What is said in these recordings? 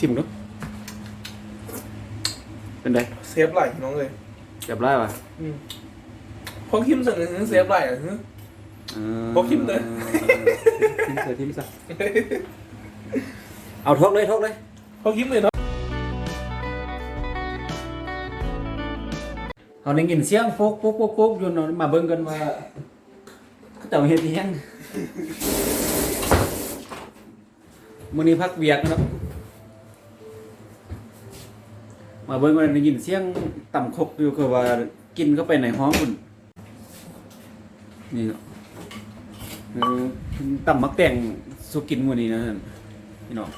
ชิมดูเป็นไงเซฟไหลน้องเลยเรียบร้อยป่ะอืมพอคิมสั่งหนึ่งเซฟไหลอะฮึเออบอกทิมเลย ทิมเสือทิมซะเอาทกเลยทกเลย พอคิมเลยเนาะเอาได้ยินเสียงฟุกฟุกฟุกฟุกอยู่เนาะมาเบิ่งกันว่าเขาเจ้าเฮ็ดอิหยังมื้อนี้พักเวียกเนาะ มาเบิ่งกันได้ยินเสียงต่ำคกอยู่คือว่ากินเข้าไปในห้องพุ่นนี่เนาะเออต่ำมักแต่งสุกินมื้อนี้นะท่านพี่น้อง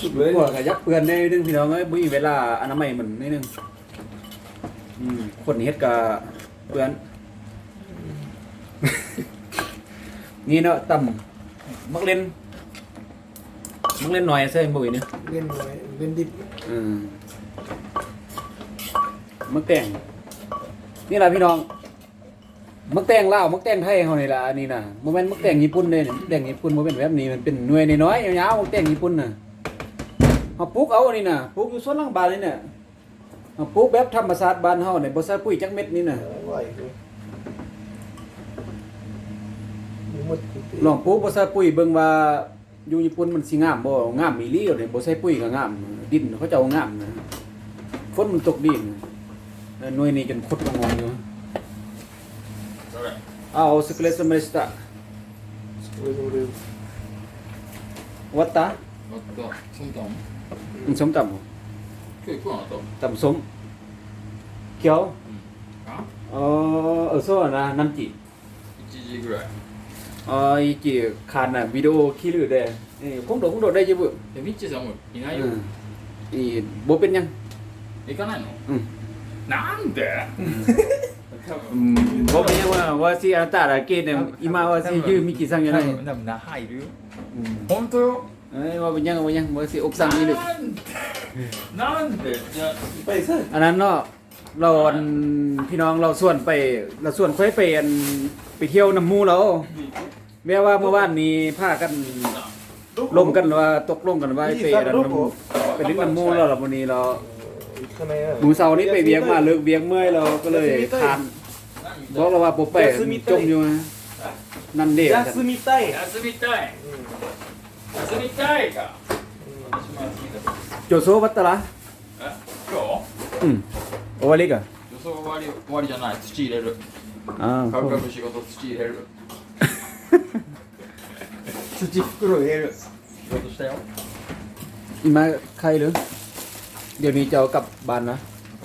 สุดเลยพวกก็ยักเปื้อนได้นึงพี่น้องเอ้ยบ่มีเวลาอนามัยมันนิดนึงอืมคนเฮ็ดก็เปื้อน นี่เนาะต่ำมักเล่น มักเล่นหน่อยเซ่บ่อีนี่เล่นไว้เล่นดิบอืมมักแต่ง นี่ล่ะพี่น้อง มักแต่งลาวมักแต่งไทยเฮานี่ล่ะอันนี้น่ะบ่แม่นมักแต่งญี่ปุ่นเด้นี่มักแต่งญี่ปุ่นบ่เป็นแบบนี้มันเป็นหน่วยน้อยๆยาวๆมักแต่งญี่ปุ่นน่ะเอาปลูกเอานี่นะปลูกอยู่สวนหลังบ้านนี่น่ะเอาปลูกแบบธรรมชาติบ้านเฮาเนี่ยบ่ใส่ปุ๋ยจักเม็ดนี่น่ะไหวเลยหมดลองปลูกบ่ใส่ปุ๋ยเบิ่งว่า อยู่ญี่ปุ่นมันสิงามบ่งามมีลี่เลยบ่ใช้ปุ๋ยก็งาม ดินเขาจะเอางามนะฝนมันตกดินหน่วยนี้จนคดงงอยู่เอาสเกเลสเมสตาวัตตาวัตตาสมตำอืมส้มตำเคยกูอะตำตำสมเกี๊ยวอ๋อเออโซ่นะน้ำจี1時ぐらい 아 이게 가나 위로 길을 돼. 예, 공도 공도 돼 지 부. 예, 밑에 정말 이나 요. 이 뭐뺐 냐? 이거 나 요. 응. 난 데. 음, 뭐냐 와 와시 아따라 게네 이마 와시 유 미키 상연 아. 남나 하이 류. 본토 요. 에이 뭐 뭐냐 뭐냐 뭐시 옥상 이 류. 난 데. 야, 이빨 있 어. 안 안 나. เราพี่น้องเราส่วนไปเราส่วนค่อยไปไปเที่ยวน้ำมูเราแม้ว่าเมื่อวานมีผ้ากันลมกันว่าตกลงกันว่าไปอันน้ำมูไปลิ้นน้ำมูเราหรอวันนี้เราหมูเสาร์นี้ไปเวียงมาเลิกเวียงเมื่อยเราก็เลยทานบอกเราว่าโป๊มไปจมอยู่นั่นเด็กยาซมิไต้าซึมิไต้าซึมิไตยก็จโซวัตตะละโจอืม โอวาลิกอ่ะ 予想終わり終わりじゃない。土入れる。 อ่า カブカブ仕事土入れる。土袋入れる。仕事したよ。 อีมาใครหรือเดี๋ยวนี้จะเอากลับบ้านนะ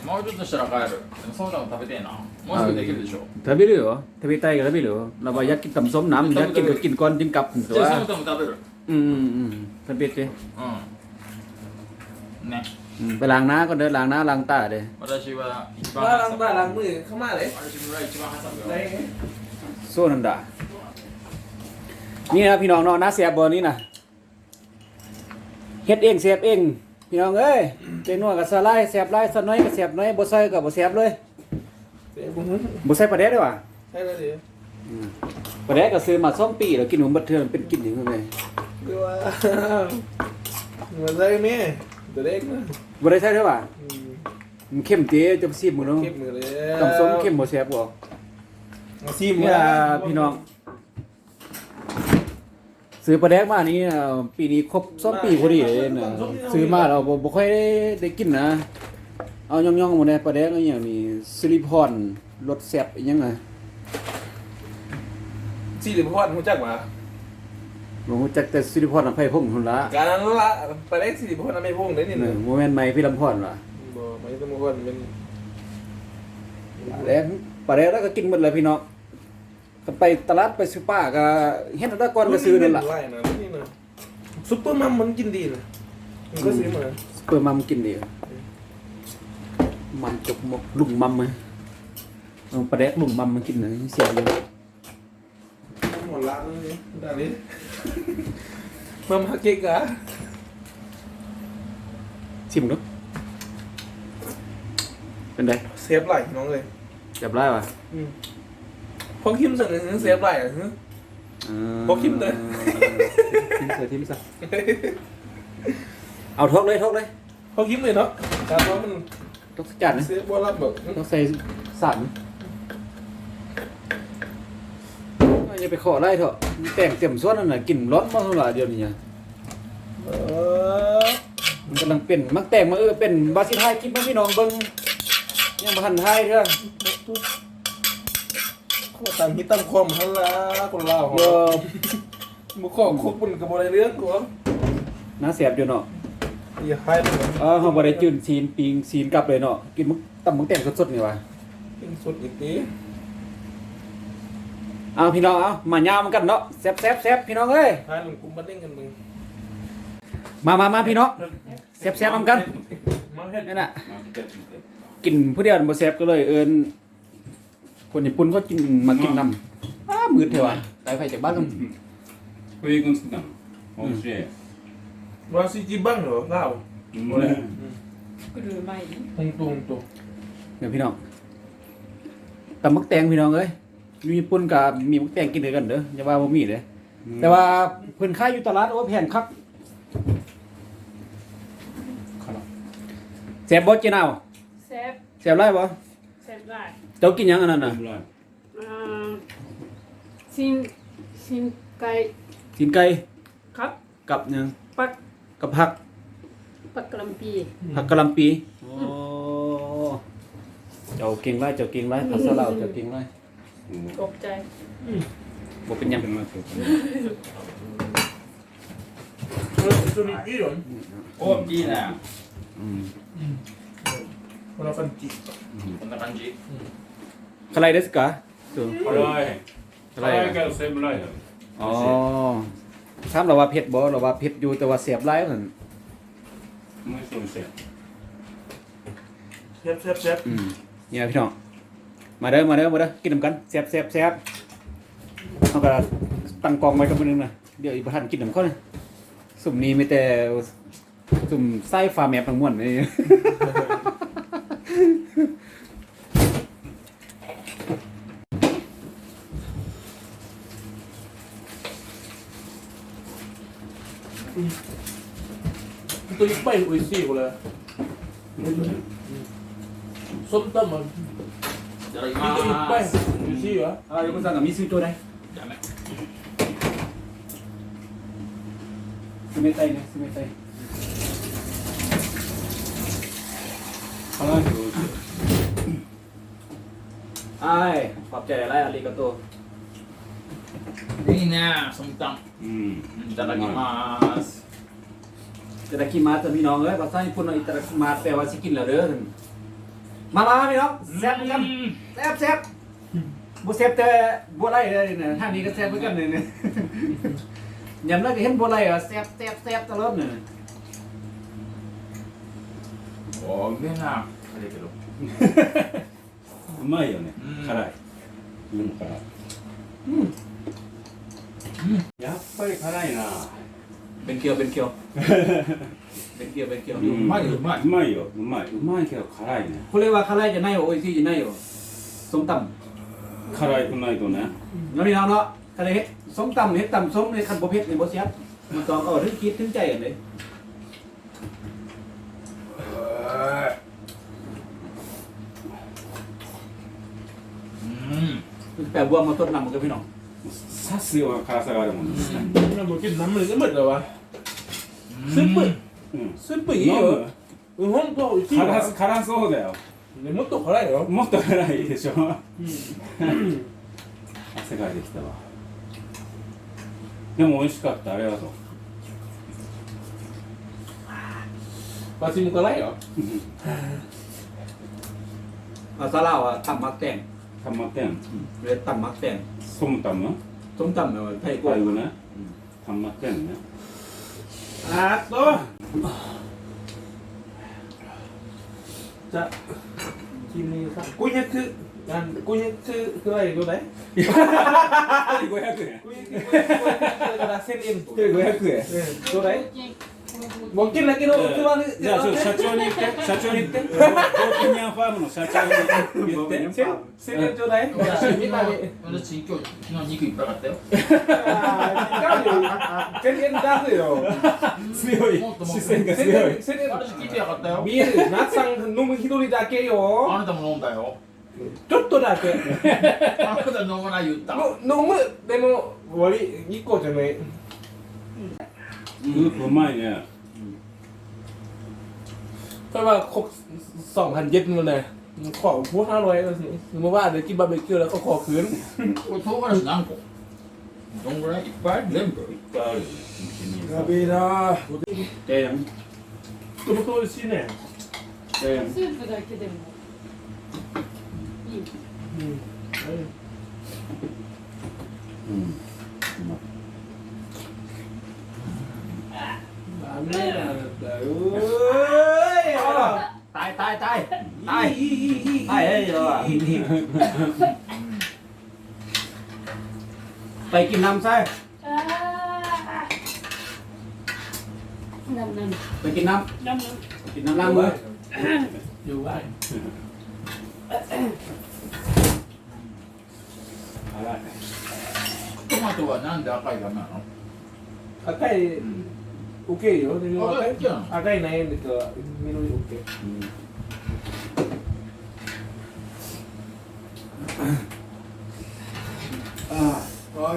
もうちょっとしたら帰る。でもそうだの食べてえな。もうすぐできるでしょ。 ทำไปเลยเหรอทำไปไตกับทำไปเหรอเราว่าอยากกินตำส้มน้ำอยากกินก็กินก่อนจึงกลับแต่ じゃ ว่า あそのとも食べる。 อืมอืมอืมทำไปสิ うん。ね。 อืมไปล้างหน้าก็เดินล้างหน้าล้างตาเด้ 私は一番 บ้าล้างบ้าล้างมือเข้ามาเลย 私は一番挟む ได้ よ。 ไง โซนันดานี่นะพี่น้องเนาะน้าเสียบบอนี่นะเฮ็ดเองเสียบเอง พี่น้องเอ้ยเจนัวกับสลายเสียบลายสะน้อยกับเสียบน้อยบ่ใส่กับบ่เสียบเลย เดี๋ยวผม บ่ใส่ปลาแดกด้วยว่ะ ใช่แล้วดิ ปลาแดกก็ซื้อมาสองปีแล้วกินหมูบัดเทื่อมันเป็นกินอย่างไร ดูว่าเหมือนไรแม่ เดี๋ยวเด็กนะบ่ได้ใช่ด้วยว่ะอืมมันเข้มเตี้ยจะซีบหมื้อเนาะเข้มมือเลยตำส้มเข้มบ่แซ่บบ่ซีมนี่ล่ะพี่น้อง ซื้อปลาแดกมานี่เอ่อปีนี้ครบสองปีพอดีเลยนะซื้อมาเราบ่บ่ค่อยได้ได้กินนะ เอาย่องๆหมดเลยปลาแดกก็อย่างนี้ซิลิพอนรสแซ่บอีหยังไง ซีหรือพอดรู้จัก มาบ่ฮู้จักแต่ซิลิพอนอภัยพงษ์พุ่นละการนั้นละไปได้ซีหรือพอดไม่พุ่งเลยนี่เอนะอบ่แม่นไม้พี่ลำพรว่ะบ่ไม่ต้องมาคนเป็นปลาแดกปลาแดกแล้วก็กินหมดเลยพี่น้องก็ไปตลาดไปซื้อป้าก็เฮ็ดอันนั้นก่อนก็ซื้อนั่นล่ะไรนะนี่นะซุปเปอร์มัมมันกินดีนะมันก็ซื้อมาเปิดมัมกินดีมันจกมกลุงมัมมั้ยเอาปลาแดกลุงมัมมากินหน่อยเสียอยู่หมดละนี่ได้เลยมัมฮักเกกะชิมดูเป็นไงเซฟไหลน้องเลยจับได้ป่ะอืมพอคิมสั่งหนึ่งเซฟไหลอะฮึเออบอกชิมเลยททิ้งใส่ทิ้งซะเอาทกเลยทกเลยเขาคิดเลยเนาะแต่ว่ามันทกสักจานนะเสียบัวรับแบบต้อง ใส่สันอย่าไปขอไล่เถอะแต่งเต็มส่วนนั่นน่ะกลิ่นร้อนมากเท่าไหร่เดียวนี้เออมันกำลังเป็นมักแต่งมาเออเป็นบาสิไทยคลิปมาพี่น้องเบิ่งยังบ่ทันไทยเด้อข้อต่างฮิตตั้งความฮัลละคนลาวเดี๋ยวมุขอคุกปุ่นกับอะไรเรื่องกูน่าเสียบอยู่เนาะอย่าให้มันเออเฮาบ่ได้จืนซีนปิงซีนกลับเลยเนาะกินมึกตำมึกแต่งสดๆนี่ว่ะเป็นสุดอีกที เอาพี่น้องเอามาย่ามกันเนาะแซ่บแซ่บแซ่บพี่น้องเอ้ยมามามาพี่น้องแซ่บแซ่บกันนี่นน่ะกินผู้เดียวบ่แซ่บก็เลยเอินคนญี่ปุ่นก็กินมากินนำอ้ามืดเถอะว่ะต่ยไฟจากบ้านกันคุยกันสนั่นโอเคว่าสิจิบังเหรอเปล่าบ่ได้ก็ดูไม่ตรงๆๆเดี๋ยวพี่น้องแต่มักแตงพี่น้องเอ้ย มีปุ่นกับมีมักแตงกินด้วยกันเด้ออย่าว่าบ่มีเด้แต่ว่าเพิ่นค่ายอยู่ตลาดโอ้แพงคักแซ่บบ่จีนาวแซ่บแซ่บไลายบ่แซ่บไลาเจ้ากินหยังอันนั้นน่ะอ่าซินซินไก่กินไก่ครับกับหยังปักกับผักผักกะหล่ำปีผักกะหล่ำปีโอ้เจ้าเก่งไลาเจ้าเก่งไลาภาษาลาวเจ้าเก่งไลา ร กบใจ บ่เป็นหยัง ๆเออจุดนี้กี่หรอ おいいね อืม คนละฟันจิ こんな感じ ใครเดสกะตัว 辛い ใคร 辛いけどセーブライだ อ๋อถามเราว่าเผ็ดบ่เราว่าเผ็ดอยู่แต่ว่าเสียบไรเหมือน もう一緒にして แซ่บแซ่บแซ่บ อืมเนี่ยพี่น้อง มาเด้อมาเด้อมาเด้อกินน้ำกันแซ่บแซ่บแซ่บเขาก็ตั้งกองไว้กับมือนึงนะเดี๋ยวอีกประธานกินน้ำเขาเลยสุ่มนี้มีแต่สุ่มไส้ฟ้าแมปทั้งมวลนี่ตัวนี้ไปอุ้ยซี่กูเลยส้มตำมัน ただき นี่ตัวนี้ไป ます อุ้ยซี่เหรอ อ่าเดี๋ยวคุณสั่งกับมีซื้อตัวไหน ダメ ซื้อไม่ไต้นะซื้อไม่ไต้เอาเลย ไอ้ายขอบใจอะไรอาริกาโต いいねソムタンうん。いただきます อิตาดาคิมาสพี่น้องเอ้ยภาษาญี่ปุ่นเอาอิตาดาคิมาแปลว่าสิกินแล้วเด้อ มามาพี่น้องแซ่บเหมือนกัน แซ่บแซ่บบ่แซ่บแต่บ่ไรเลยเนี่ยท่างนี้ก็แซ่บเหมือนกันเลยเนี่ย ยำแล้วก็เห็นบ่ไรอ่ะแซ่บแซ่บแซ่บตลอดเนี่ย おうめえな辛いけどうまいよねうん。辛い。うん、辛い。やっぱり辛いな。 เป็นเกียวเป็นเกียว เป็นเกียว เป็นเกียว うまいうまいうまいよ。うまい。うまいけど辛いね。 เขาเรียกว่าคาไรจะไนโอโอ้ยที่จะไนโอส้มต 辛いくないとね。 ำแล้วพี่น้องเนาะคาไรเฮ็ดส้มตำเฮ็ดตำส้มในคันบ่เผ็ดนี่บ่แซ่บมันต้องเอาถึงคิดถึงใจกันเลย うん แปลบวมมาทดนำมันก็พี่น้อง 刺すような辛さがあるもんね。 เราบอกกินน้ำมันก็หมดเลยวะ スープ うん。スープいいよ飲むうんほんと美味しいわ辛す辛そうだよ。ねもっと辛いよもっと辛いでしょ。汗かいてきたわ。でも美味しかった。ありがとう。 ปลาซิมก็ไรเหรอ ภาษาลาวอ่ะตำมักแตง たまってん。 เรียกตำมักแตง ソムタム ส้มตำเนี่ยไทยโก パイね。たまってんね。 อะตัวจะทีมนี้ครับกุ้ยเนี่ยคือการกุ้ยเนี่ยคือคืออะไรตัวไหน もっけんだけど、じゃあちょっと社長に言って、社長に言って、ボーキニアンファームの社長に言って、宣伝ちょうだい。私、今日、昨日肉いっぱいあったよ。全然出すよ。強い、視線が強い。私、聞いてなかったよ。見える、なさん飲む一人だけよ。あなたも飲んだよ。ちょっとだけ。あなた飲まない言った。飲む、でも、割り、1個じゃない。うん ープうまいね เพราะว่าครบสองพันเยนมาเลยขอพูดห้าร้อยแล้วสิสมมติว่าเดี๋ยวกินบาร์บีคิวแล้วก็ขอคืน これ唐辛子何個どんぐらいいっぱい全部いっぱいあるやべえなじゃあやんとても美味しいねじゃあやんスープだけでもいいうんうん นี่ยเอ้ยตายตายตายตายตายเฮ้ยไปกินน้ำซะน้ำน้ำไปกินน้ำน้กินน้ำล้างมืออยู่ไว้อะไรก็มาตัวนั่นเดี๋ยวไปกันนะเอา ใก okay attain అయ్యండి మీరు ఓకే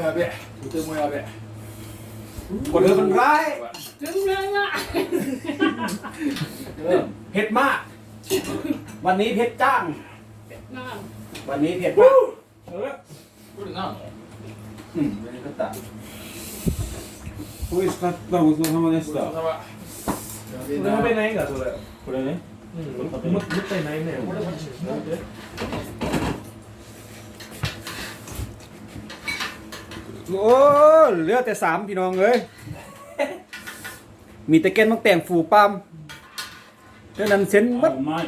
యాభై యాభై คนเดินมันร้ายถึงเลยอ่ะเผ็ดมาก วันนี้เผ็ดจ้างวันนี้เผ็ดมากเออพูดถึงอ่ะอืมวันนี้ก็ต่าง 美味しかったごちそうさまでしたやべえこれ食べないんだそれこれねうんももったいないねこれマジでなんで โอ้เหลือแต่สามพี่น้องเอ้ยมีแต่แกนมักแต่งฟูปั๊มเท่านั้นเส้น あ มัด うまい